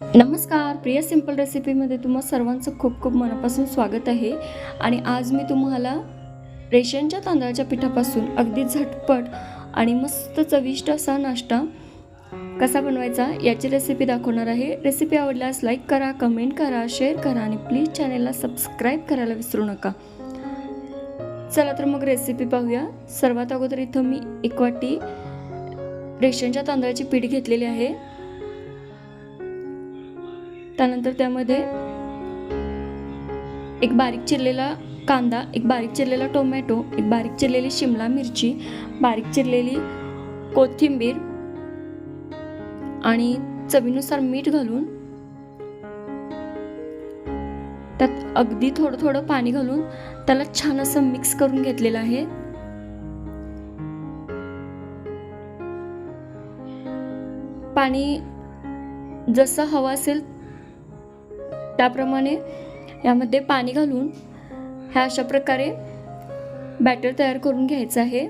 नमस्कार प्रिय सिंपल रेसिपीमध्ये तुम्हा सर्वांचं खूप खूप मनापासून स्वागत आहे. आणि आज मी तुम्हाला रेशनच्या तांदळाच्या पिठापासून अगदी झटपट आणि मस्त चविष्ट असा नाश्ता कसा बनवायचा याची रेसिपी दाखवणार आहे. रेसिपी आवडल्यास लाईक करा कमेंट करा शेअर करा आणि प्लीज चॅनेलला सबस्क्राईब करायला विसरू नका. चला तर मग रेसिपी पाहूया. सर्वात अगोदर इथं मी एक वाटी रेशनच्या तांदळाची पीठ घेतलेली आहे. त्यानंतर त्यामध्ये एक बारीक चिरलेला कांदा एक बारीक चिरलेला टोमॅटो एक बारीक चिरलेली शिमला मिरची बारीक चिरलेली कोथिंबीर आणि चवीनुसार मीठ घालून त्यात अगदी थोडं थोडं पाणी घालून त्याला छान असं मिक्स करून घेतलेलं आहे. पाणी जसं हवं असेल त्याप्रमाणे यामध्ये पाणी घालून ह्या अशा प्रकारे बॅटर तयार करून घ्यायचं आहे.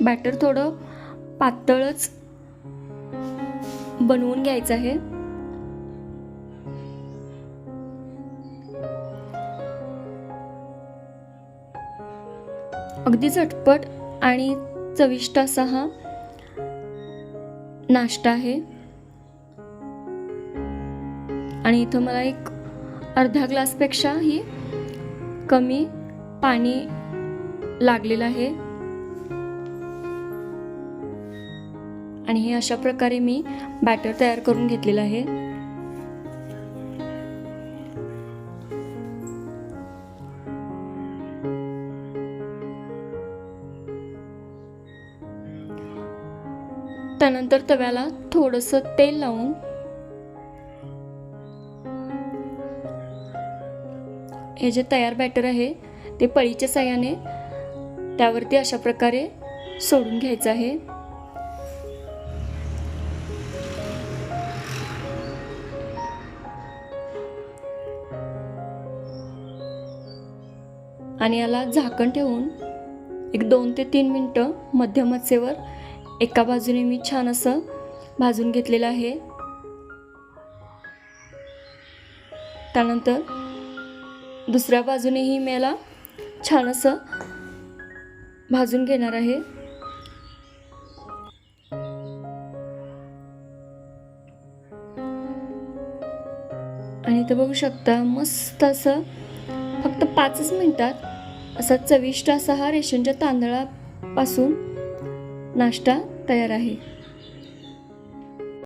बॅटर थोडं पातळच बनवून घ्यायचं आहे. अगदी झटपट आणि चविष्ट असा हा नाश्ता आहे. आणि इथं मला एक अर्धा ग्लासपेक्षाही कमी पाणी लागलेलं आहे. आणि हे अशा प्रकारे मी बॅटर तयार करून घेतलेलं आहे. त्यानंतर तव्याला थोडंसं तेल लावून हे जे तयार बॅटर आहे ते पळीच्या साह्याने त्यावरती अशा प्रकारे सोडून घ्यायचं आहे. आणि याला झाकण ठेवून एक दोन ते तीन मिनटं मध्यम आचेवर एका बाजूने मी छान असं भाजून घेतलेलं आहे. त्यानंतर दुसऱ्या बाजूनेही मी याला छान असं भाजून घेणार आहे. आणि इथं बघू शकता मस्त असं फक्त पाचच मिनिटात असा चविष्ट असा हा रेशनच्या तांदळापासून नाश्ता तयार आहे.